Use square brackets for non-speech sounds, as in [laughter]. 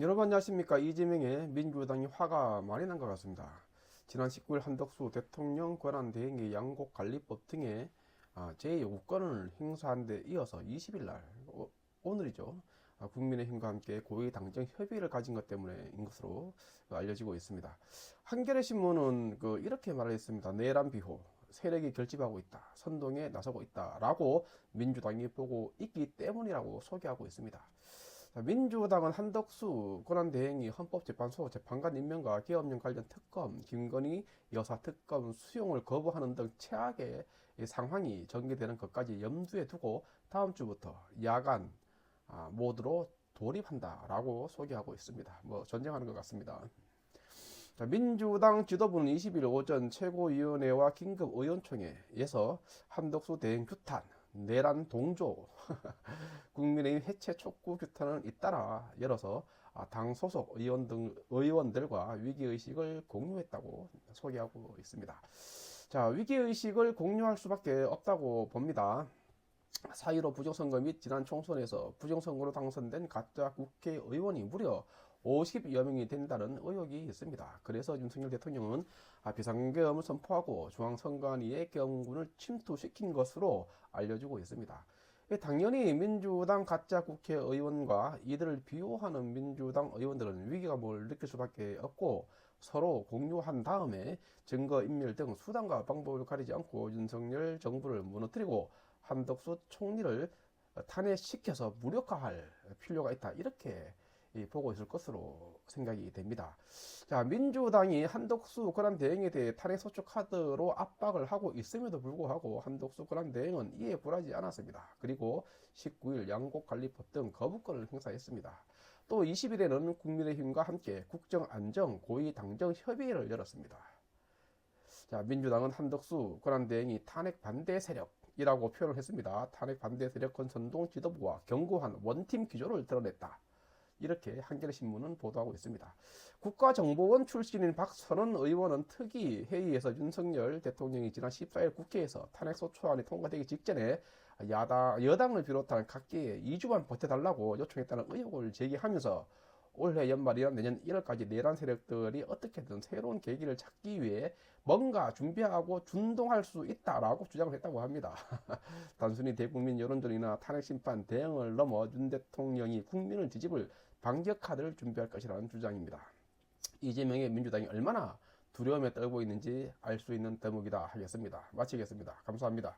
여러분 안녕하십니까 이재명의 민주당이 화가 많이 난 것 같습니다. 지난 19일 한덕수 대통령 권한대행의 양곡관리법 등의 아, 제5권을 행사한 데 이어서 20일 날 오- 오늘이죠. 아, 국민의힘과 함께 고위 당정 협의를 가진 것 때문에인 것으로 알려지고 있습니다. 한겨레 신문은 그 이렇게 말을 했습니다. 내란 비호 세력이 결집하고 있다. 선동에 나서고 있다라고 민주당이 보고 있기 때문이라고 소개하고 있습니다. 자, 민주당은 한덕수 권한대행이 헌법재판소 재판관 임명과 계엄령 관련 특검, 김건희 여사 특검 수용을 거부하는 등 최악의 이 상황이 전개되는 것까지 염두에 두고 다음 주부터 야간 아, 모드로 돌입한다라고 소개하고 있습니다. 뭐 전쟁하는 것 같습니다. 자, 민주당 지도부는 20일 오전 최고위원회와 긴급 의원총회에서 한덕수 대행 규탄, 내란 동조, [laughs] 국민의힘 해체 촉구 규탄을 잇따라 열어서 아, 당 소속 의원 등 의원들과 위기 의식을 공유했다고 소개하고 있습니다. 자, 위기 의식을 공유할 수밖에 없다고 봅니다. 사이로 부정선거 및 지난 총선에서 부정선거로 당선된 가짜 국회의원이 무려 50여 명이 된다는 의혹이 있습니다. 그래서 윤석열 대통령은 아, 비상계엄을 선포하고 중앙선관위의 계엄군을 침투시킨 것으로 알려지고 있습니다. 예, 당연히 민주당 가짜 국회의원과 이들을 비호하는 민주당 의원들은 위기감을 느낄 수밖에 없고 서로 공유한 다음에 증거인멸 등 수단과 방법을 가리지 않고 윤석열 정부를 무너뜨리고 한덕수 총리를 탄핵시켜서 무력화할 필요가 있다. 이렇게 이, 보고 있을 것으로 생각이 됩니다. 자, 민주당이 한덕수 권한 대행에 대해 탄핵 소추 카드로 압박을 하고 있음에도 불구하고 한덕수 권한 대행은 이에 굴하지 않았습니다. 그리고 19일 양곡 관리법 등 거부권을 행사했습니다. 또 20일에는 국민의힘과 함께 국정안정 고위 당정 협의회를 열었습니다. 자, 민주당은 한덕수 권한대행이 탄핵 반대 세력 이라고 표현을 했습니다. 탄핵 반대 세력권 선동 지도부와 견고한 원팀 기조를 드러냈다. 이렇게 한겨레 신문은 보도하고 있습니다. 국가정보원 출신인 박선원 의원은 특위 회의에서 윤석열 대통령이 지난 14일 국회에서 탄핵소추안이 통과되기 직전에 야당, 여당을 비롯한 각계에 2주만 버텨달라고 요청했다는 의혹을 제기하면서 올해 연말이나 내년 1월까지 내란 세력들이 어떻게든 새로운 계기를 찾기 위해 뭔가 준비하고 준동할 수 있다라고 주장을 했다고 합니다. [laughs] 단순히 대국민 여론전이나 탄핵 심판 대응을 넘어 윤 대통령이 국민을 뒤집을 반격 카드를 준비할 것이라는 주장입니다. 이재명의 민주당이 얼마나 두려움에 떨고 있는지 알 수 있는 대목이다 하겠습니다. 마치겠습니다. 감사합니다.